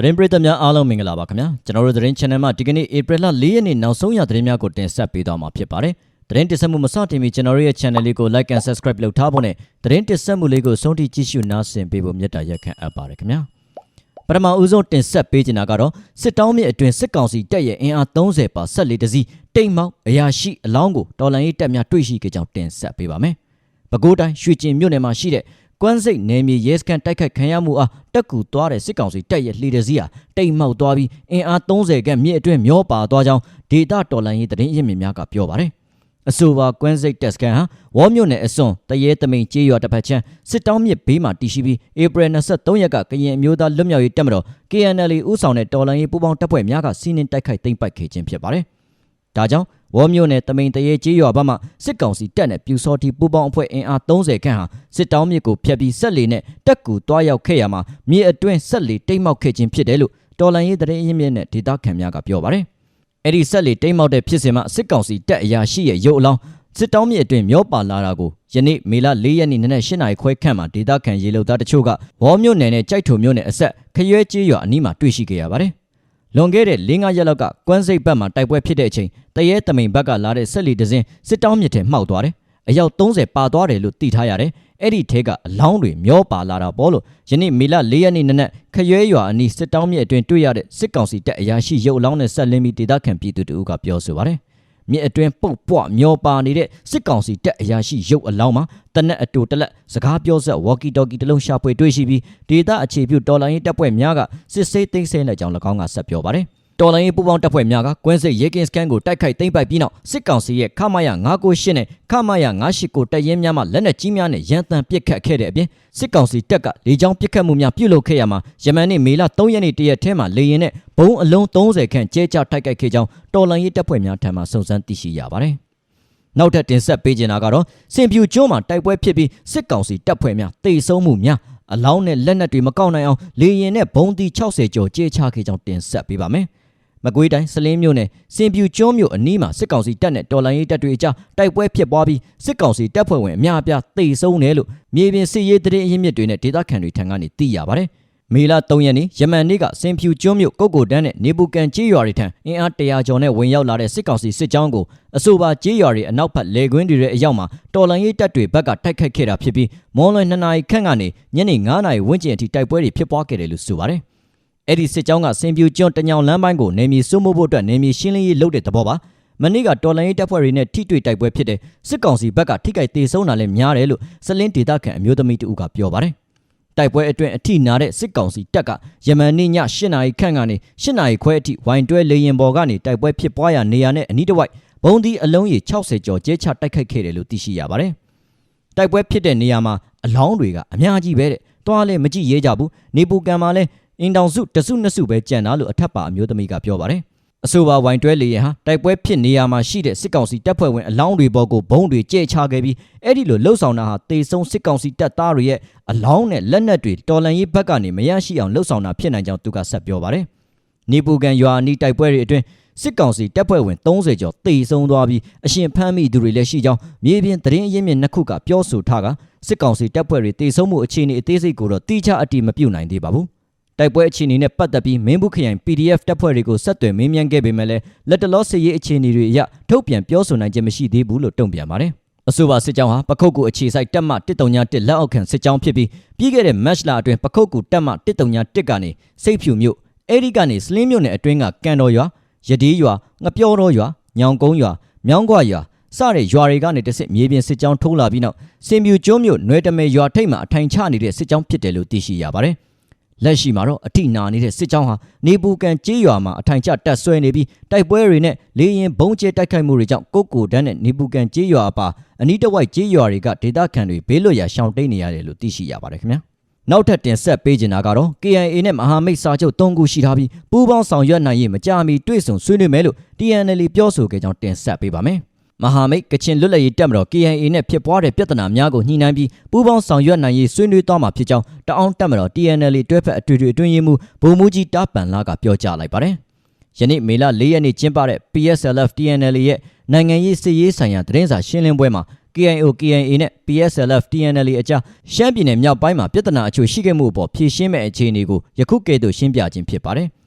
သတင်းပရိသတ်များအားလုံးမင်္ဂလာပါခင်ဗျာကျွန်တော်တို့သတင်း channel မှာဒီကနေ့ April 4ရက်နေ့နောက်ဆုံးရသတင်းများကိုတင်ဆက်ပေးသွားမှာဖြစ်ပါတယ်သတင်းတင်ဆက်မှုမစတင်မီကျွန်တော်တို့ရဲ့ channel လေးကို like and subscribe လုပ်ထားဖို့နဲ့သတင်းတင်ဆက်မှုလေးကိုဆုံးထိကြည့်ရှုနားဆင်ပေးဖို့မြတ်တာရက်ခံအပ်ပါတယ်ခင်ဗျာပထမဦးဆုံးတင်ဆက်ပေးချင်တာကတော့စစ်တောင်းမြစ်အတွင်စစ်ကောင်စီတပ်ရဲ့အင်အား30ပါဆက်လေးတစီတိမ်မောက်အရာရှိအလောင်းကိုတော်လန်ရေးတပ်များတွေ့ရှိခဲ့ကြောင်းတင်ဆက်ပေးပါမယ်ပဲခူးတိုင်းရွှေကျင်မြို့နယ်မှာရှိတဲ့ ကွမ်းစိတ်နယ်မြေရဲစခန်းတိုက်ခိုက်ခံရမှုအားတက်ကူသွားတဲ့စစ်ကောင်စီတပ်ရဲ့လှေတစည်းဟာတိမ်မောက်သွားပြီးအင်အား30ခန့်မြစ်အတွင်းမျောပါသွားကြောင်းဒေတာတော်လန်ရေးသတင်းရင်းမြစ်များကပြောပါတယ်။အဆိုပါကွမ်းစိတ်တက်စကန်ဟာဝေါ်မြို့နယ်အစွန်တရဲသမိန်ကျေးရွာတစ်ဖက်ချမ်းစစ်တောင်းမြစ်ဘေးမှာတည်ရှိပြီးဧပြီ23ရက်ကကရင်အမျိုးသားလွတ်မြောက်ရေးတပ်မတော် KNL ဦးဆောင်တဲ့တော်လန်ရေးပူးပေါင်းတပ်ဖွဲ့များကစီးနင်းတိုက်ခိုက်သိမ်းပိုက်ခဲ့ခြင်းဖြစ်ပါတယ်။ဒါကြောင့် ဝေါ်မြို့နယ်တမိန်တရဲကျေးရွာဘက်မှစစ်ကောင်စီတပ်နဲ့ပြူစောတိပူပေါင်းအဖွဲ့အင်အား30ခန့်ဟာစစ်တောင်းမြစ်ကိုဖျက်ပြီးဆက်လီနဲ့တက်ကူတွားရောက်ခဲ့ရမှာမြေအတွင်းဆက်လီတိတ်မောက်ခဲ့ခြင်းဖြစ်တယ်လို့တော်လန်ရေးသတင်းရင်းမြစ်နဲ့ဒေတာခန်များကပြောပါတယ်။အဲ့ဒီဆက်လီတိတ်မောက်တဲ့ဖြစ်စဉ်မှာစစ်ကောင်စီတပ်အရာရှိရဲ့ရုပ်အလောင်းစစ်တောင်းမြစ်အတွင်းမျောပါလာတာကိုယနေ့မေလ၄ရက်နေ့နနက်၈နာရီခွဲခန့်မှာဒေတာခန်ရေလုံသားတချို့ကဝေါ်မြို့နယ်နဲ့ကြိုက်ထုံမြို့နယ်အဆက်ခရွဲကျေးရွာအနီးမှာတွေ့ရှိခဲ့ရပါတယ်။ လွန်ခဲ့တဲ့၄-၅ရက်လောက်ကကွမ်းစိတ်ဘက်မှာတိုက်ပွဲဖြစ်တဲ့အချိန်တရဲတမိန်ဘက်ကလာတဲ့ဆက်လီဒဇင်းစစ်တောင်းမြစ်ထဲမှောက်သွားတယ်။အယောက်30ပါသွားတယ်လို့သိထားရတယ်။အဲ့ဒီထဲကအလောင်းတွေမျောပါလာတာပေါ့လို့ယနေ့မေလ၄ရက်နေ့နနက်ခရွဲရွာအနီးစစ်တောင်းမြစ်အတွင်းတွေ့ရတဲ့စစ်ကောင်စီတပ်အရာရှိရုပ်အလောင်းနဲ့ဆက်လင်းပြီးဒေသခံပြည်သူတို့ကပြောဆိုပါတယ်။ မြစ်အတွင်းပုတ်ပွားမျောပါနေတဲ့စစ်ကောင်စီတပ်အရာရှိရုပ်အလောင်းမှာတနက်အတူတလက်စကားပြောဆက်ဝေါ်ကီတော်ကီတလုံးရှာဖွေတွေ့ရှိပြီးဒေသအခြေပြုတော်လိုင်းရေးတပ်ဖွဲ့များကစစ်ဆေးသိမ်းဆည်းလိုက်ကြောင်း၎င်းကဆက်ပြောပါတယ်။ တော်လိုင်းရေးပူးပေါင်းတပ်ဖွဲ့များကကွင်းစစ်ရဲကင်းစကန်ကိုတိုက်ခိုက်သိမ်းပိုက်ပြီးနောက်စစ်ကောင်စီရဲ့ခမာယ998နဲ့ခမာယ989တပ်ရင်းများမှလက်နက်ကြီးများနဲ့ရန်တမ်းပစ်ခတ်ခဲ့တဲ့အပြင်စစ်ကောင်စီတပ်ကလေကြောင်းပစ်ခတ်မှုများပြုလုပ်ခဲ့ရမှာယမန်နေ့မေလ3ရက်နေ့တရက်ထဲမှာလေရင်နဲ့ဘုံအလုံး30ခန့်ကျဲချတိုက်ခိုက်ခဲ့ကြောင်းတော်လိုင်းရေးတပ်ဖွဲ့များထံမှစုံစမ်းသိရှိရပါတယ်။နောက်ထပ်တင်ဆက်ပေးချင်တာကတော့စင်ပြူကျွန်းမှာတိုက်ပွဲဖြစ်ပြီးစစ်ကောင်စီတပ်ဖွဲ့များတိတ်ဆုံးမှုများအလောင်းနဲ့လက်နက်တွေမကောက်နိုင်အောင်လေရင်နဲ့ဘုံတီ60ကျော်ကြေးချခဲ့ကြောင်းတင်ဆက်ပေးပါမယ်။ မကွေးတိုင်းစလင်းမြို့နယ်စင်ပြူကျွန်းမြို့အနီးမှာစစ်ကောင်စီတပ်နဲ့တော်လိုင်းရေးတပ်တွေအကြားတိုက်ပွဲဖြစ်ပွားပြီးစစ်ကောင်စီတပ်ဖွဲ့ဝင်အများအပြားတိတ်ဆုံးတယ်လို့မြေပြင်စစ်ရေးတရင်အရင်းမြစ်တွေနဲ့ဒေသခံတွေထံကနေသိရပါတယ်။မေလ3ရက်နေ့ယမန်နေ့ကစင်ဖြူကျွန်းမြို့ကုတ်ကိုတန်းနဲ့နေပူကန်ကျေးရွာတွေထံအင်အား100ကျော်နဲ့ဝင်ရောက်လာတဲ့စစ်ကောင်စီစစ်ကြောင်းကိုအဆိုပါကျေးရွာတွေအနောက်ဘက်လေကွင်းတွေရဲ့အရောက်မှာတော်လန်ရေးတပ်တွေဘက်ကတိုက်ခိုက်ခဲ့တာဖြစ်ပြီးမွန်လွယ်2နာရီခန့်ကနေညနေ9နာရီဝန်းကျင်အထိတိုက်ပွဲတွေဖြစ်ပွားခဲ့တယ်လို့ဆိုပါတယ်။ အဲ့ဒီစစ်ကြောင်းကစင်ပြူကျွန်းတညောင်လမ်းပိုင်းကိုနေမြေစိုးမိုးဖို့အတွက်နေမြေရှင်းလင်းရေးလုပ်တဲ့သဘောပါမနေ့ကတော်လိုင်းရေးတပ်ဖွဲ့တွေနဲ့ထိတွေ့တိုက်ပွဲဖြစ်တဲ့စစ်ကောင်စီဘက်ကထိခိုက်ဒေဆုံးတာလည်းများတယ်လို့စလင်းဒေသခံအမျိုးသမီးတူကပြောပါတယ်တိုက်ပွဲအတွင်းအထိနာတဲ့စစ်ကောင်စီတပ်ကယမန်နေ့ည8နာရီခန့်ကနေ8နာရီခွဲအထိဝိုင်တွဲလေရင်ပေါ်ကနေတိုက်ပွဲဖြစ်ပွားရာနေရာနဲ့အနီးတစ်ဝိုက်ဘုံဒီအလုံးကြီး60ကျော်ကျဲချတိုက်ခိုက်ခဲ့တယ်လို့သိရှိရပါတယ်တိုက်ပွဲဖြစ်တဲ့နေရာမှာအလောင်းတွေကအများကြီးပဲတဲ့တွားလဲမကြည့်ရဲကြဘူးနေပူကံမှာလဲ အင်တောင်စုတစုနှစ်စုပဲကြံတာလို့အထက်ပါအမျိုးသမီးကပြောပါတယ်အဆိုပါဝိုင်တွဲလေရင်ဟာတိုက်ပွဲဖြစ်နေရမှာရှိတဲ့စစ်ကောင်စီတပ်ဖွဲ့ဝင်အလောင်းတွေပေါ်ကိုဘုံတွေကျဲချခဲ့ပြီးအဲ့ဒီလိုလှုပ်ဆောင်တာဟာတေဆုံးစစ်ကောင်စီတပ်သားတွေရဲ့အလောင်းနဲ့လက်နက်တွေတော်လန်ရေးဘက်ကနေမရရှိအောင်လှုပ်ဆောင်တာဖြစ်နိုင်ကြောင်းသူကဆက်ပြောပါတယ်။နေပူကန်ရွာအနီးတိုက်ပွဲတွေအတွင်းစစ်ကောင်စီတပ်ဖွဲ့ဝင်30ကျော်တေဆုံးသွားပြီးအရှင်ဖမ်းမိသူတွေလည်းရှိကြောင်းမြေပြင်သတင်းအရင်းမြစ်နှစ်ခုကပြောဆိုထားကစစ်ကောင်စီတပ်ဖွဲ့တွေတေဆုံးမှုအခြေအနေအသေးစိတ်ကိုတော့တိကျအတိမပြုတ်နိုင်သေးပါဘူး။ တိုက်ပွဲအခြေအနေနဲ့ပတ်သက်ပြီးမင်းဘူးခရိုင် PDF တပ်ဖွဲ့တွေကိုဆက်သွယ်မေးမြန်းခဲ့ပေမဲ့လည်းလက်တလောစစ်ရေးအခြေအနေတွေအရထုတ်ပြန်ပြောဆိုနိုင်ခြင်းမရှိသေးဘူးလို့တုံ့ပြန်ပါတယ်။အဆိုပါစစ်ကြောင်းဟာပခုတ်ကူအခြေစိုက်တပ်မ131လက်အောက်ခံစစ်ကြောင်းဖြစ်ပြီးပြီးခဲ့တဲ့ match လအတွင်းပခုတ်ကူတပ်မ131ကနေစိတ်ဖြူမြို့အဲဒီကနေစလင်းမြို့နယ်အတွင်းကကန်တော်ရွာရဒီရွာငပြောတော်ရွာညောင်ကုန်းရွာမြောင်းကွာရွာစတဲ့ရွာတွေကနေတစစ်မြေပြင်စစ်ကြောင်းထိုးလာပြီးနောက်စင်ပြူကျွန်းမြို့နွယ်တမဲရွာထိပ်မှာအထိုင်ချနေတဲ့စစ်ကြောင်းဖြစ်တယ်လို့သိရှိရပါတယ်။ လက်ရှိမှာတော့အထိနာနေတဲ့စစ်ကြောင်းဟာနေပူကန်ကျေးရွာမှာအထိုင်ကျတက်ဆွဲနေပြီးတိုက်ပွဲတွေနဲ့လေရင်ဘုံကျဲတိုက်ခိုက်မှုတွေကြောင့်ကိုကိုတန်းနဲ့နေပူကန်ကျေးရွာအပါအနီးတစ်ဝိုက်ကျေးရွာတွေကဒေသခံတွေဘေးလွတ်ရာရှောင်တိန်နေရတယ်လို့သိရှိရပါတယ်ခင်ဗျာနောက်ထပ်တင်ဆက်ပေးချင်တာကတော့ KIA နဲ့မဟာမိတ်စာချုပ်၃ခုရှိထားပြီးပူးပေါင်းဆောင်ရွက်နိုင်ရေးမကြမီတွေ့ဆုံဆွေးနွေးမယ်လို့ TNL ပြောဆိုခဲ့ကြောင်းတင်ဆက်ပေးပါမယ် မဟာမိတ်ကချင်လွတ်လပ်ရေးတပ်မတော် KIA နဲ့ဖြစ်ပွားတဲ့ပြဿနာများကိုညှိနှိုင်းပြီးပူးပေါင်းဆောင်ရွက်နိုင်ရေးဆွေးနွေးသွားမှာဖြစ်ကြောင်းတအောင်းတပ်မတော် TNL တွဲဖက်အထွေထွေအတွင်းရေးမှူးဗိုလ်မှူးကြီးတားပန်လာကပြောကြားလိုက်ပါတယ်။ယနေ့မေလ၄ရက်နေ့ကျင်းပတဲ့ PSLF TNL ရဲ့နိုင်ငံရေးစစ်ရေးဆိုင်ရာသတင်းစာရှင်းလင်းပွဲမှာ KIO KNA နဲ့ PSLF TNL အကြားရှမ်းပြည်နယ်မြောက်ပိုင်းမှာပြဿနာအချို့ရှိခဲ့မှုအပေါ်ဖြေရှင်းမဲ့အခြေအနေကိုယခုကဲ့သို့ရှင်းပြခြင်းဖြစ်ပါတယ်။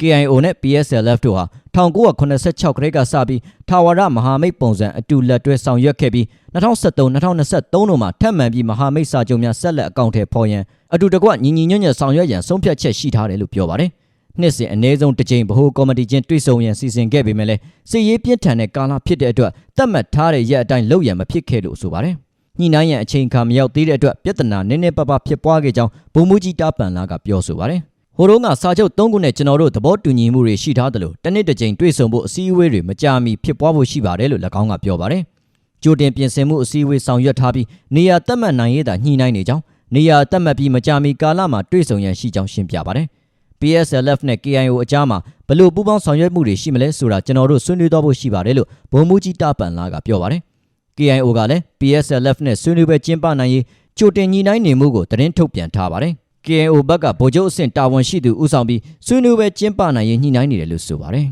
KIO နဲ့ PSLF တို့ဟာ1986ခရစ်ကစပြီးထာဝရမဟာမိတ်ပုံစံအတူလက်တွဲဆောင်ရွက်ခဲ့ပြီး2023-2023တို့မှာထပ်မံပြီးမဟာမိတ်စာချုပ်များဆက်လက်အကောင့်ထဲပေါ်ရန်အတူတကွညီညီညွတ်ညွတ်ဆောင်ရွက်ရန်ဆုံးဖြတ်ချက်ရှိထားတယ်လို့ပြောပါတယ်။နှစ်စဉ်အနည်းဆုံးတစ်ကြိမ်ဗဟိုကော်မတီချင်းတွေ့ဆုံရန်စီစဉ်ခဲ့ပေမဲ့လည်းစစ်ရေးပြင်းထန်တဲ့ကာလဖြစ်တဲ့အတွက်သတ်မှတ်ထားတဲ့ရက်အတိုင်းလုပ်ရန်မဖြစ်ခဲ့လို့ဆိုပါတယ်။ညှိနှိုင်းရန်အချိန်အခါမရောက်သေးတဲ့အတွက်ပြဿနာနည်းနည်းပါးပါးဖြစ်ပွားခဲ့ကြောင်းဗိုလ်မှူးကြီးတားပန်လာကပြောဆိုပါတယ်။ ဟိုတုန်းကစာချုပ်၃ခုနဲ့ကျွန်တော်တို့သဘောတူညီမှုတွေရှိထားသလိုတစ်နှစ်တစ်ကြိမ်တွေ့ဆုံဖို့အစည်းအဝေးတွေမကြာမီဖြစ်ပွားဖို့ရှိပါတယ်လို့၎င်းကပြောပါတယ်။ကြိုတင်ပြင်ဆင်မှုအစည်းအဝေးဆောင်ရွက်ထားပြီးနေရာတက်မှတ်နိုင်ရေးသာညှိနှိုင်းနေကြောင်းနေရာတက်မှတ်ပြီးမကြာမီကာလမှာတွေ့ဆုံရန်ရှိကြောင်းရှင်းပြပါတယ်။ PSLF နဲ့ KIO အကြားမှာဘလို့ပူးပေါင်းဆောင်ရွက်မှုတွေရှိမလဲဆိုတာကျွန်တော်တို့ဆွေးနွေးတော့ဖို့ရှိပါတယ်လို့ဗိုလ်မှူးကြီးတာပန်လာကပြောပါတယ်။ KIO ကလည်း PSLF နဲ့ဆွေးနွေးပွဲကျင်းပနိုင်ရေးကြိုတင်ညှိနှိုင်းနေမှုကိုသတင်းထုတ်ပြန်ထားပါတယ်။ KIO ဘက်ကဗိုလ်ချုပ်အဆင့်တာဝန်ရှိသူဦးဆောင်ပြီးဆွေးနွေးပွဲကျင်းပနိုင်ရေးညှိနှိုင်းနေတယ်လို့ဆိုပါတယ်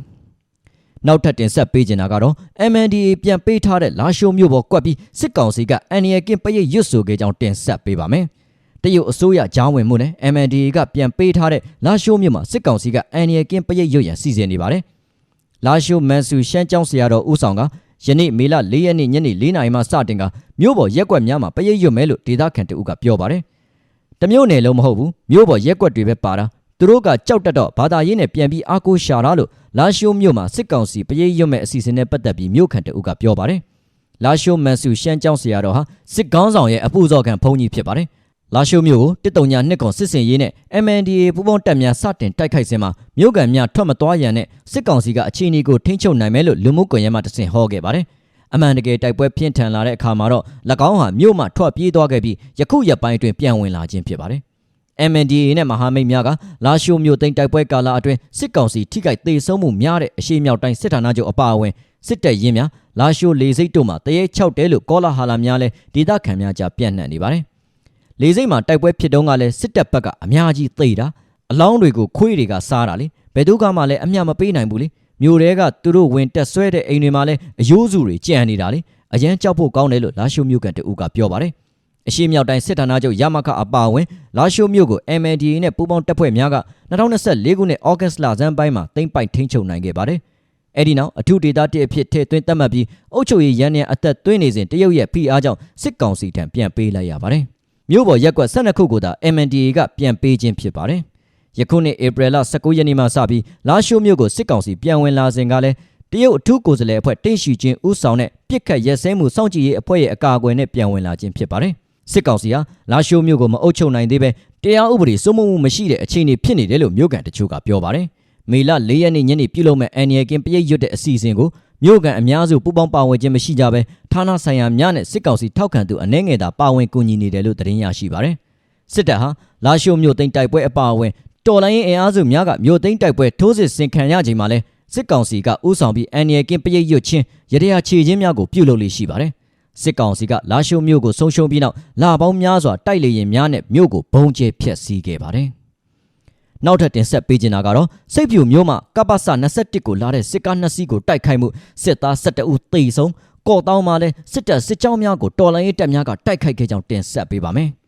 ။နောက်ထပ်တင်ဆက်ပေးချင်တာကတော့ MNDA ပြန်ပေးထားတဲ့လာရှိုးမြို့ပေါ်ကွက်ပြီးစစ်ကောင်စီကအန်ရီယကင်းပရိတ်ရွတ်ဆိုခဲ့ကြောင်းတင်ဆက်ပေးပါမယ်။တရုတ်အစိုးရကြားဝင်မှုနဲ့ MNDA ကပြန်ပေးထားတဲ့လာရှိုးမြို့မှာစစ်ကောင်စီကအန်ရီယကင်းပရိတ်ရွတ်ရန်စီစဉ်နေပါတယ်။လာရှိုးမန်ဆူရှမ်းကျောင်းဆရာတော်ဦးဆောင်ကယနေ့မေလ၄ရက်နေ့ညနေ၄နာရီမှစတင်ကမြို့ပေါ်ရက်ကွက်များမှာပရိတ်ရွတ်မယ်လို့ဒေသခံတအုပ်ကပြောပါတယ်။ တမျိုးနယ်လုံးမဟုတ်ဘူးမြို့ပေါ်ရက်ကွက်တွေပဲပါတာသူတို့ကကြောက်တက်တော့ဘာသာရေးနဲ့ပြန်ပြီးအားကိုးရှာတာလို့လာရှိုးမြို့မှာစစ်ကောင်စီပရိတ်ရွတ်မဲ့အစီအစဉ်နဲ့ပတ်သက်ပြီးမြို့ခံတအုပ်ကပြောပါတယ်။လာရှိုးမန်ဆူရှမ်းကျောင်းဆရာတော်ဟာစစ်ကောင်းဆောင်ရဲ့အပူဇော်ခံဘုန်းကြီးဖြစ်ပါတယ်။လာရှိုးမြို့ကိုတစ်တုံညာနှစ်ကွန်စစ်စင်ရေးနဲ့ MNDA ပူးပေါင်းတပ်များစတင်တိုက်ခိုက်စဉ်မှာမြို့ကန်များထွက်မသွားရန်နဲ့စစ်ကောင်စီကအခြေအနေကိုထိန်းချုပ်နိုင်မယ်လို့လူမှုကွန်ရက်မှတဆင့်ဟောခဲ့ပါတယ်။ အမှန်တကယ်တိုက်ပွဲပြင်းထန်လာတဲ့အခါမှာတော့၎င်းဟာမြို့မှထွက်ပြေးသွားခဲ့ပြီးယခုရက်ပိုင်းအတွင်းပြန်ဝင်လာခြင်းဖြစ်ပါတယ်။ MNDA နဲ့မဟာမိတ်များကလာရှိုးမြို့သိမ်းတိုက်ပွဲကာလအတွင်းစစ်ကောင်စီထိခိုက်ဒေဆုံးမှုများတဲ့အရှိမြောက်တိုင်းစစ်ဌာနချုပ်အပါအဝင်စစ်တပ်ရင်းများလာရှိုးလေစိတ်တို့မှတရေ6တဲလို့ကောလာဟာလာများလဲဒေသခံများကြားပြန့်နှံ့နေပါတယ်။လေစိတ်မှာတိုက်ပွဲဖြစ်တုန်းကလည်းစစ်တပ်ဘက်ကအများကြီးသိတာအလောင်းတွေကိုခွေးတွေကစားတာလေဘယ်သူကမှလည်းအမျှမပေးနိုင်ဘူးလေ မြို့တဲကသူတို့ဝင်တက်ဆွဲတဲ့အိမ်တွေမှာလည်းအယိုးစုတွေကြံနေတာလေအရန်ကြောက်ဖို့ကောင်းတယ်လို့လာရှိုးမြို့ကန်တူကပြောပါတယ်။အရှိမြောက်တိုင်းစစ်ဌာနချုပ်ရမခအပါအဝင်လာရှိုးမြို့ကို MNDA နဲ့ပူးပေါင်းတပ်ဖွဲ့များက2024ခုနှစ်ဩဂတ်လဆန်းပိုင်းမှာသိမ်းပိုက်ထိန်းချုပ်နိုင်ခဲ့ပါတယ်။အဲဒီနောက်အထူးဒေသတစ်အဖြစ်ထည့်သွင်းသတ်မှတ်ပြီးအုပ်ချုပ်ရေးရန်ရန်အသက်သွင်းနေစဉ်တရုတ်ရဲ့ဖိအားကြောင့်စစ်ကောင်စီထံပြန်ပေးလိုက်ရပါတယ်။မြို့ပေါ်ရက်ကွက်12ခုကိုသာ MNDA ကပြန်ပေးခြင်းဖြစ်ပါတယ်။ ယခုနှစ်ဧပြီလ19ရက်နေ့မှစပြီးလာရှိုးမြို့ကိုစစ်ကောင်စီပြန်ဝင်လာစဉ်ကလည်းတရုတ်အထူးကိုယ်စားလှယ်အဖွဲ့တင့်ရှိချင်းဦးဆောင်တဲ့ပြစ်ခတ်ရဲစဲမှုစောင့်ကြည့်ရေးအဖွဲ့ရဲ့အကာအကွယ်နဲ့ပြန်ဝင်လာခြင်းဖြစ်ပါတယ်။စစ်ကောင်စီဟာလာရှိုးမြို့ကိုမအုပ်ချုပ်နိုင်သေးပဲတရားဥပဒေစိုးမိုးမှုမရှိတဲ့အခြေအနေဖြစ်နေတယ်လို့မြို့ကန်တချို့ကပြောပါတယ်။မေလ၄ရက်နေ့ညနေပြုလုပ်မဲ့အန်ရီကင်ပရိတ်ရွတ်တဲ့အစီအစဉ်ကိုမြို့ကန်အများစုပူးပေါင်းပါဝင်ခြင်းမရှိကြဘဲဌာနဆိုင်ရာများနဲ့စစ်ကောင်စီထောက်ခံသူအနှဲငယ်သာပါဝင်ကူညီနေတယ်လို့သတင်းရရှိပါတယ်။စစ်တပ်ဟာလာရှိုးမြို့သိမ်းတိုက်ပွဲအပါအဝင် တော်လိုင်းရင်အင်အားစုများကမြို့သိမ်းတိုက်ပွဲထိုးစစ်ဆင်ခံရချိန်မှာလဲစစ်ကောင်စီကဥဆောင်ပြီးအန်ရီကင်ပရိတ်ရွတ်ခြင်းရတရားခြေချင်းများကိုပြုလုပ်လေးရှိပါတယ်စစ်ကောင်စီကလာရှိုးမြို့ကိုဆုံးရှုံးပြီးနောက်လာပေါင်းများစွာတိုက်လေရင်များနဲ့မြို့ကိုဘုံကျဲဖျက်ဆီးခဲ့ပါတယ်။နောက်ထပ်တင်ဆက်ပေးချင်တာကတော့စိတ်ပြူမြို့မှာကပ္ပစ21ကိုလာတဲ့စစ်ကား2စီးကိုတိုက်ခိုက်မှုစစ်သား12ဦးသေဆုံးကော့တောင်းမှာလည်းစစ်တပ်စစ်ကြောင်းများကိုတော်လိုင်းရေးတပ်များကတိုက်ခိုက်ခဲ့ကြောင်းတင်ဆက်ပေးပါမယ်။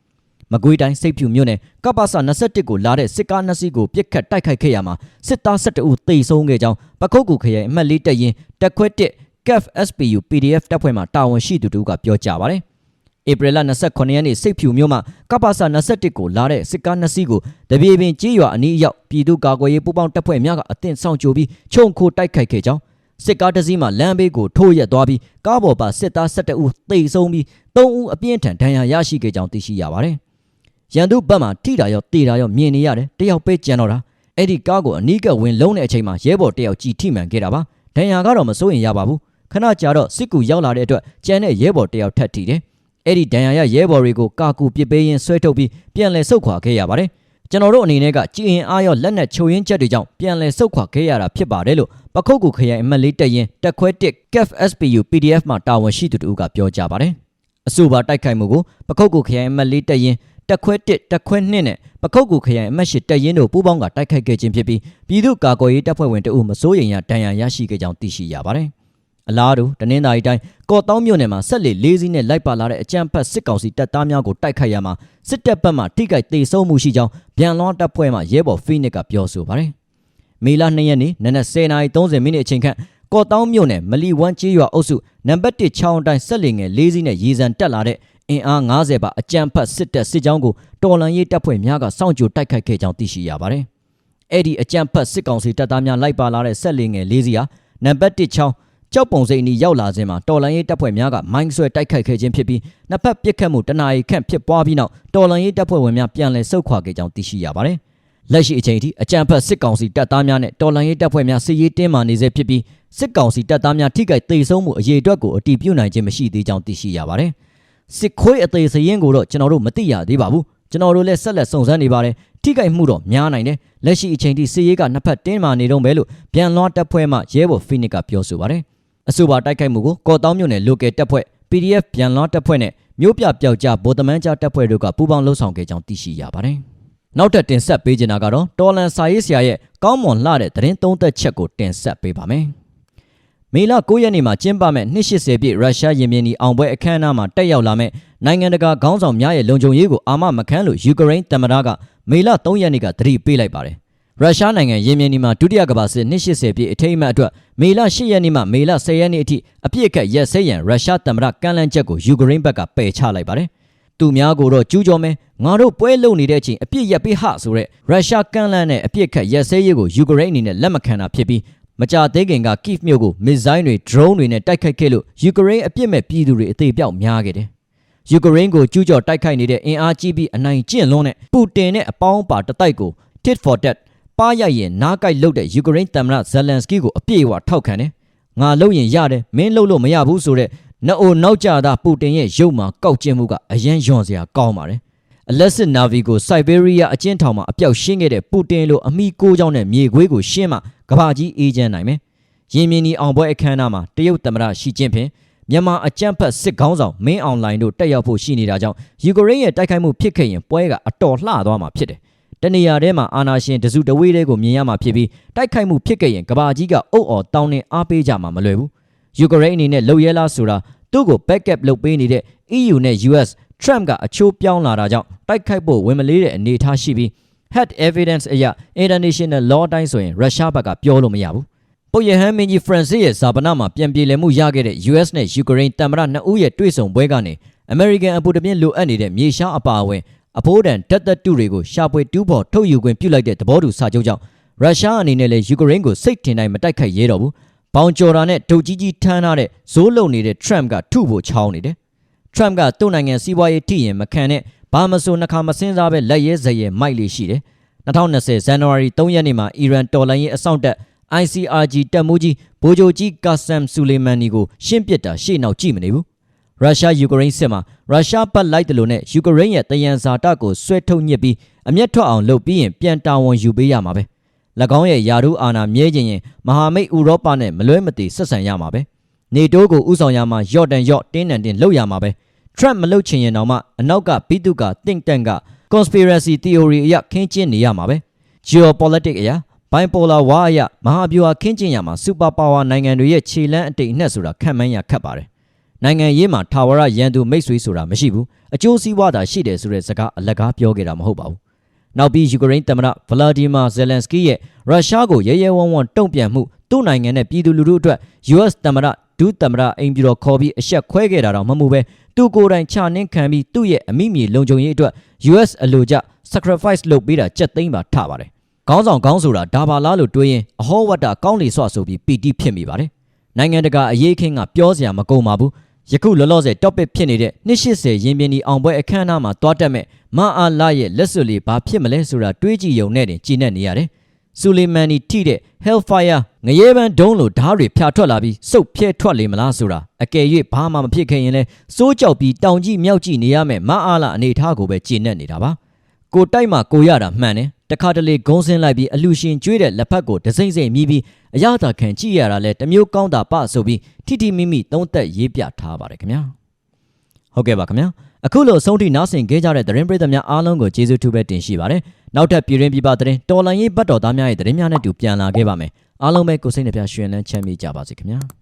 မကွေးတိုင်းစိတ်ဖြူမြို့နယ်ကပ္ပစ21ကိုလာတဲ့စစ်ကား2စီးကိုပြစ်ခတ်တိုက်ခိုက်ခဲ့ရမှာစစ်သား12ဦးသေဆုံးခဲ့ကြောင်းပခုတ်ကူခရိုင်အမှတ်၄တပ်ရင်းတက်ခွဲ1 CAF SPU PDF တပ်ဖွဲ့မှတာဝန်ရှိသူတို့ကပြောကြားပါတယ်။ဧပြီလ29ရက်နေ့စိတ်ဖြူမြို့မှာကပ္ပစာ21ကိုလာတဲ့စစ်ကား2စီးကိုတပြေပင်ကြေးရွာအနီးရောက်ပြည်သူ့ကာကွယ်ရေးပူးပေါင်းတပ်ဖွဲ့များကအသင့်ဆောင်ကြိုပြီးခြုံခိုတိုက်ခိုက်ခဲ့ကြောင်းစစ်ကားတစ်စီးမှလမ်းဘေးကိုထိုးရက်သွားပြီးကားပေါ်ပါစစ်သား12ဦးသေဆုံးပြီး3ဦးအပြင်းထန်ဒဏ်ရာရရှိခဲ့ကြောင်းသိရှိရပါတယ်။ ရန်သူဘက်မှထိတာရောတေတာရောမြင်နေရတယ်တယောက်ပဲကြံတော့တာအဲ့ဒီကားကိုအနီးကပ်ဝင်လုံးတဲ့အချိန်မှာရဲဘော်တယောက်ကြည်ထိမှန်ခဲ့တာပါဒဏ်ရာကတော့မစိုးရင်ရပါဘူးခဏကြာတော့စစ်ကူရောက်လာတဲ့အတွက်ကျန်တဲ့ရဲဘော်တယောက်ထပ်ထီတယ်အဲ့ဒီဒဏ်ရာရရဲဘော်တွေကိုကာကူပစ်ပေးရင်းဆွဲထုတ်ပြီးပြန်လည်ဆုတ်ခွာခဲ့ရပါတယ်ကျွန်တော်တို့အနေနဲ့ကကြည်ရင်အားရောလက်နက်ချုပ်ရင်းချက်တွေကြောင့်ပြန်လည်ဆုတ်ခွာခဲ့ရတာဖြစ်ပါတယ်လို့ပခုတ်ကူခရိုင်အမတ်လေးတက်ရင်တက်ခွဲ1 CAF SPU PDF မှာတာဝန်ရှိသူတို့ကပြောကြပါတယ်အဆိုပါတိုက်ခိုက်မှုကိုပခုတ်ကူခရိုင်အမတ်လေးတက်ရင် တက်ခွဲ1တက်ခွဲ2နဲ့ပခုတ်ကူခရိုင်အမတ်ရှိတက်ရင်တို့ပူးပေါင်းကတိုက်ခိုက်ခဲ့ခြင်းဖြစ်ပြီးပြည်သူ့ကာကွယ်ရေးတပ်ဖွဲ့ဝင်တအုပ်မစိုးရိမ်ရဒဏ်ရာရရှိခဲ့ကြောင်းသိရှိရပါတယ်အလားတူတနင်္သာရီတိုင်းကော့တောင်းမြို့နယ်မှာဆက်လက်လေးစီးနဲ့လိုက်ပါလာတဲ့အကြမ်းဖက်စစ်ကောင်စီတပ်သားများကိုတိုက်ခိုက်ရမှာစစ်တပ်ဘက်မှထိခိုက်ဒေဆုံးမှုရှိကြောင်းဗျန်လွန်တပ်ဖွဲ့မှရဲဘော်ဖိနစ်ကပြောဆိုပါတယ်။မေလ2ရက်နေ့နနက်10:30မိနစ်အချိန်ခန့်ကော့တောင်းမြို့နယ်မလီဝမ်ကျေးရွာအုပ်စုနံပါတ်1ချောင်းတိုင်းဆက်လက်ငယ်လေးစီးနဲ့ရေစံတက်လာတဲ့ အင်အား90ပါအကြမ်းဖက်စစ်တပ်စစ်ကြောင်းကိုတော်လန်ရေးတပ်ဖွဲ့များကစောင့်ကြိုတိုက်ခိုက်ခဲ့ကြောင်းသိရှိရပါတယ်။အဲ့ဒီအကြမ်းဖက်စစ်ကောင်စီတပ်သားများလိုက်ပါလာတဲ့ဆက်လက်ငယ်လေးစီးဟာနံပါတ်1ချောင်းကြောက်ပုံစိန်အနီရောက်လာခြင်းမှာတော်လန်ရေးတပ်ဖွဲ့များကမိုင်းဆွဲတိုက်ခိုက်ခဲ့ခြင်းဖြစ်ပြီးနှစ်ဖက်ပစ်ခတ်မှုတနာရီခန့်ဖြစ်ပွားပြီးနောက်တော်လန်ရေးတပ်ဖွဲ့ဝင်များပြန်လည်ဆုတ်ခွာခဲ့ကြောင်းသိရှိရပါတယ်။လက်ရှိအချိန်ထိအကြမ်းဖက်စစ်ကောင်စီတပ်သားများနဲ့တော်လန်ရေးတပ်ဖွဲ့များစစ်ရေးတင်းမာနေဆဲဖြစ်ပြီးစစ်ကောင်စီတပ်သားများထိခိုက်ဒေဆုံးမှုအရေးအတွက်ကိုအတီးပြုတ်နိုင်ခြင်းမရှိသေးကြောင်းသိရှိရပါတယ်။ စစ်ခွေးအသေးစရင်ကိုတော့ကျွန်တော်တို့မသိရသေးပါဘူး။ကျွန်တော်တို့လည်းဆက်လက်စုံစမ်းနေပါတယ်။ထိခိုက်မှုတော့များနိုင်တယ်။လက်ရှိအချိန်ထိစစ်ရေးကနှစ်ဖက်တင်းမာနေတော့ပဲလို့ပြန်လွှားတပ်ဖွဲ့မှရဲဘော်ဖိနစ်ကပြောဆိုပါတယ်။အဆိုပါတိုက်ခိုက်မှုကိုကော်တောင်းမြို့နယ် local တပ်ဖွဲ့ PDF ပြန်လွှားတပ်ဖွဲ့နဲ့မြို့ပြပျောက်ကြားဗိုလ်သမန်းကြားတပ်ဖွဲ့တို့ကပူးပေါင်းလှုပ်ဆောင်ခဲ့ကြောင်းသိရှိရပါတယ်။နောက်ထပ်တင်ဆက်ပေးချင်တာကတော့တော်လန်စာရေးဆရာရဲ့ကောင်းမွန်လှတဲ့သတင်းသုံးသက်ချက်ကိုတင်ဆက်ပေးပါမယ်။ မေလ9ရက်နေ့မှာကျင်းပမဲ့280ပြည့်ရုရှားရင်မြင်းဒီအောင်ပွဲအခမ်းအနားမှာတက်ရောက်လာမဲ့နိုင်ငံတကာခေါင်းဆောင်များရဲ့လုံခြုံရေးကိုအာမမခံလို့ယူကရိန်းသမ္မတကမေလ3ရက်နေ့ကသတိပေးလိုက်ပါတယ်။ရုရှားနိုင်ငံယီမင်နီမှာဒုတိယကမ္ဘာစစ်280ပြည့်အထိမ်းအမှတ်အတွက်မေလ10ရက်နေ့မှမေလ10ရက်နေ့အထိအပြည့်အခက်ရက်စဲရန်ရုရှားသမ္မတကမ်းလှမ်းချက်ကိုယူကရိန်းဘက်ကပယ်ချလိုက်ပါတယ်။သူများကိုတော့ကျူးကျော်မယ်ငါတို့ပွဲလုံနေတဲ့အချိန်အပြည့်ရက်ပေးဟဆိုတဲ့ရုရှားကမ်းလှမ်းတဲ့အပြည့်အခက်ရက်စဲရေးကိုယူကရိန်းအနေနဲ့လက်မခံတာဖြစ်ပြီး မကြသေးခင်ကကိဗ်မြို့ကိုမစ်ဇိုင်းတွေ drone တွေနဲ့တိုက်ခိုက်ခဲ့လို့ယူကရိန်းအပြစ်မဲ့ပြည်သူတွေအသေးပြောက်များခဲ့တယ်။ယူကရိန်းကိုကျူးကျော်တိုက်ခိုက်နေတဲ့အင်အားကြီးပြီးအနိုင်ကျင့်လွန်းတဲ့ပူတင်နဲ့အပေါင်းပါတတိုက်ကို tit for tat ပါရရင်နားကြိုက်လုတ်တဲ့ယူကရိန်းသမ္မတဇယ်လန်စကီကိုအပြည့်အဝထောက်ခံတယ်။ငါလုတ်ရင်ရတယ်မင်းလုတ်လို့မရဘူးဆိုတဲ့နအိုနောက်ကြတာပူတင်ရဲ့ရုပ်မှာကောက်ကျင်မှုကအယံယွန်စရာကောင်းပါတယ်။ အလက်စစ်နာဗီကိုစိုက်ဘေးရီးယားအကျဉ်းထောင်မှာအပြောက်ရှင်းခဲ့တဲ့ပူတင်လိုအမိကိုးချောင်းနဲ့မြေခွေးကိုရှင်းမှကဘာကြီးအေးချမ်းနိုင်မယ်။ယင်းမြင်းဒီအောင်ပွဲအခမ်းအနားမှာတရုတ်သမ္မတရှီကျင်းဖင်မြန်မာအကြမ်းဖက်စစ်ကောင်းဆောင်မင်းအွန်လိုင်းတို့တက်ရောက်ဖို့ရှိနေတာကြောင့်ယူကရိန်းရဲ့တိုက်ခိုက်မှုဖြစ်ခဲ့ရင်ပွဲကအတော်လှသွားမှာဖြစ်တယ်။တနေရာထဲမှာအာနာရှင်တစုတဝေးတွေကိုမြင်ရမှာဖြစ်ပြီးတိုက်ခိုက်မှုဖြစ်ခဲ့ရင်ကဘာကြီးကအုပ်အော်တောင်းနေအားပေးကြမှာမလွယ်ဘူး။ယူကရိန်းအနေနဲ့လှုပ်ရဲလားဆိုတာသူ့ကို backup လုပ်ပေးနေတဲ့ EU နဲ့ US Trump ကအချိုးပြောင်းလာတာကြောင့်တိုက်ခိုက်ဖို့ဝင်မလေးတဲ့အနေအထားရှိပြီး head evidence အရ international law တိုင်းဆိုရင်ရုရှားဘက်ကပြောလို့မရဘူး။ပုတ်ရဟန်းမင်းကြီး Francis ရဲ့ဇာပနာမှာပြန်ပြေလည်မှုရခဲ့တဲ့ US နဲ့ Ukraine တမ္မရနှစ်ဦးရဲ့တွေ့ဆုံပွဲကနေ American အပူတပြင်းလိုအပ်နေတဲ့မြေရှားအပါအဝင်အဖိုးတန်တက်သက်တူတွေကိုရှာဖွေတူးဖော်ထုတ်ယူခွင့်ပြုလိုက်တဲ့သဘောတူစာချုပ်ကြောင့်ရုရှားအနေနဲ့လည်းယူကရိန်းကိုစိတ်ထင်တိုင်းမတိုက်ခိုက်ရဲတော့ဘူး။ဘောင်ကျော်တာနဲ့ဒုတ်ကြီးကြီးထမ်းထားတဲ့ဇိုးလုံနေတဲ့ Trump ကထုဖို့ချောင်းနေတယ်။ Trump ကသူ့နိုင်ငံစီးပွားရေးထိရင်မခံနဲ့ဘာမဆိုနှခါမစင်းစားပဲလက်ရဲဇရဲမိုက်လေးရှိတယ်။2020ဇန်နဝါရီ3ရက်နေ့မှာအီရန်တော်လှန်ရေးအစောင့်တပ် ICRG တပ်မှုကြီးဗိုလ်ချုပ်ကြီးကာဆမ်ဆူလီမန်နီကိုရှင်းပစ်တာရှေ့နောက်ကြည့်မနေဘူးရုရှားယူကရိန်းစစ်မှာရုရှားပတ်လိုက်တယ်လို့နဲ့ယူကရိန်းရဲ့တယံဇာတကိုဆွဲထုတ်ညစ်ပြီးအမျက်ထွက်အောင်လုပ်ပြီးရင်ပြန်တာဝန်ယူပေးရမှာပဲ၎င်းရဲ့ယာရုအာဏာမြဲခြင်းရင်မဟာမိတ်ဥရောပနဲ့မလွဲမသွေဆက်ဆံရမှာပဲ နေတိုးကိုဥဆောင်ရမှာယော့တန်ယော့တင်းတန်တင်းလုပ်ရမှာပဲ Trump မလုပ်ချင်ရင်တော့မှအနောက်ကဘိတုက think tank က conspiracy theory အရခင်းကျင်းနေရမှာပဲ geopolitics အရာ bipolar ဝါအရမဟာဗျူဟာခင်းကျင်းရမှာ super power နိုင်ငံတွေရဲ့ခြေလှမ်းအတိတ်အနှက်ဆိုတာခံမှန်းရခတ်ပါတယ်နိုင်ငံရေးမှာထာဝရရန်သူမိတ်ဆွေဆိုတာမရှိဘူးအကျိုးစီးပွားသာရှိတယ်ဆိုတဲ့စကားအလကားပြောခဲ့တာမဟုတ်ပါဘူးနောက်ပြီးယူကရိန်းသမ္မတဗလာဒီမာဇယ်လန်စကီရဲ့ရုရှားကိုရဲရဲဝံ့ဝံ့တုံ့ပြန်မှုသူ့နိုင်ငံနဲ့ပြည်သူလူထုအတွက် US သမ္မတ ဒုသမ္မတအိမ်ပြည်တော်ခေါ်ပြီးအဆက်ခွဲခဲ့တာတော့မမှုပဲသူကိုယ်တိုင်ခြာနှင်းခံပြီးသူ့ရဲ့အမိမြေလုံခြုံရေးအတွက် US အလိုကျ sacrifice လုပ်ပေးတာကြက်သိမ်းပါထပါတယ်ခေါင်းဆောင်ခေါင်းဆိုတာဒါပါလားလို့တွေးရင်အဟောဝတ္တကောင်းလေဆွဆိုပြီးပီတိဖြစ်မိပါတယ်နိုင်ငံတကာအရေးခင်းကပြောစရာမကုန်ပါဘူးယခုလောလောဆယ် topic ဖြစ်နေတဲ့280ရင်ပြင်းဒီအောင်ပွဲအခမ်းအနားမှာတွားတက်မဲ့မအားလာရဲ့လက်စွပ်လေးဘာဖြစ်မလဲဆိုတာတွေးကြည့်ရုံနဲ့တင်ကြည်နေနေရတယ်။ ဆူလီမန်နီထိတဲ့ Hellfire ငရဲပန်းဒုံးလိုဓာတ်တွေဖြာထွက်လာပြီးစုပ်ဖြဲထွက်လေမလားဆိုတာအကယ်၍ဘာမှမဖြစ်ခဲ့ရင်လဲစိုးကြောက်ပြီးတောင်ကြည့်မြောက်ကြည့်နေရမယ်မအားလာအနေထားကိုပဲကြည်နေနေတာပါ။ကိုတိုက်မှာကိုရတာမှန်တယ်တခါတလေဂုံးစင်းလိုက်ပြီးအလူရှင်ကျွေးတဲ့လက်ဖက်ကိုဒစိမ့်စိမ့်မြည်ပြီးအရသာခံကြည့်ရတာလဲတမျိုးကောင်းတာပဆိုပြီးထိထိမိမိသုံးသက်ရေးပြထားပါတယ်ခင်ဗျာ ဟုတ်ကဲ့ပါခင်ဗျာအခုလိုအဆုံးထိနားဆင်ခဲ့ကြတဲ့သတင်းပရိသတ်များအားလုံးကိုကျေးဇူးထူးပဲတင်ရှိပါတယ်နောက်ထပ်ပြည်ရင်းပြပသတင်းတော်လန်ရေးဘတ်တော်သားများရဲ့သတင်းများနဲ့တူပြန်လာခဲ့ပါမယ်အားလုံးပဲကိုစိတ်နှပြရွှင်လန်းချမ်းမြေ့ကြပါစေခင်ဗျာ